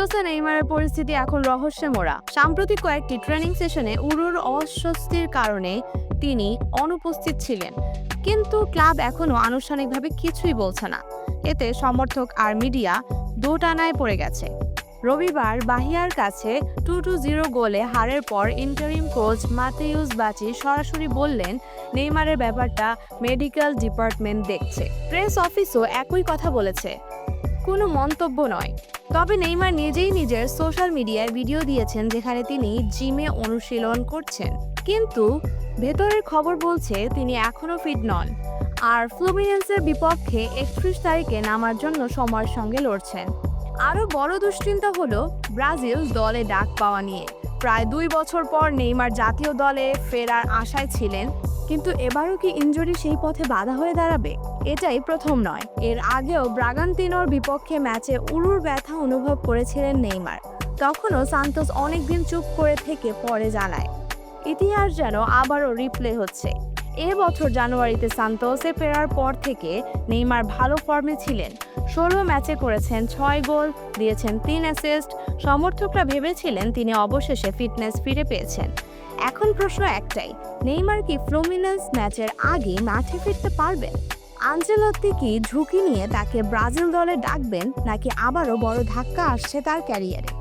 সান্তোসে নেইমারের পরিস্থিতি এখন রহস্যে মোড়া সাম্প্রতিক কয়েকটি ট্রেনিং সেশনে উরুর অস্বস্তির কারণে তিনি অনুপস্থিত ছিলেন। কিন্তু ক্লাব এখনও আনুষ্ঠানিকভাবে কিছুই বলছে না। এতে সমর্থক আর মিডিয়া দোটানায় পড়ে গেছে। রবিবার বাহিয়ার কাছে টু টু জিরো গোলে হারের পর ইন্টারিম কোচ মাতেউস বাচি সরাসরি বললেন, নেইমারের ব্যাপারটা মেডিকেল ডিপার্টমেন্ট দেখছে। প্রেস অফিসও একই কথা বলেছে। কোনো মন্তব্য নয়। তবে নেইমার নিজেই নিজের সোশ্যাল মিডিয়ায় ভিডিও দিয়েছেন যেখানে তিনি জিমে অনুশীলন করছেন। কিন্তু ভেতরের খবর বলছে তিনি এখনও ফিট নন। আর ফ্লুমিনেন্সের বিপক্ষে একত্রিশ তারিখে নামার জন্য সময়ের সঙ্গে লড়ছেন। আরও বড় দুশ্চিন্তা হলো ব্রাজিল দলে ডাক পাওয়া নিয়ে। প্রায় দুই বছর পর নেইমার জাতীয় দলে ফেরার আশায় ছিলেন কিন্তু এবারও কি ইনজুরি সেই পথে বাধা হয়ে দাঁড়াবে? এটাই প্রথম নয়। এর আগেও ব্রাগান্তিনোর বিপক্ষে ম্যাচে উরুর ব্যথা অনুভব করেছিলেন নেইমার। তখনও সান্তোস অনেকদিন চুপ করে থেকে পরে জানায়, ইতিহাস যেন আবারও রিপ্লে হচ্ছে। এ বছর জানুয়ারিতে সান্তোসে ফেরার পর থেকে নেইমার ভালো ফর্মে ছিলেন। ষোলো ম্যাচে করেছেন ছয় গোল, দিয়েছেন তিন অ্যাসিস্ট সমর্থকরা ভেবেছিলেন তিনি অবশেষে ফিটনেস ফিরে পেয়েছেন। এখন প্রশ্ন একটাই, নেইমার কি ফ্লোমিনাস ম্যাচের আগে মাঠে ফিরতে পারবেন? আঞ্জেলত্তি কি ঝুঁকি নিয়ে তাকে ব্রাজিল দলে ডাকবেন, নাকি আবারও বড় ধাক্কা আসছে তার ক্যারিয়ারে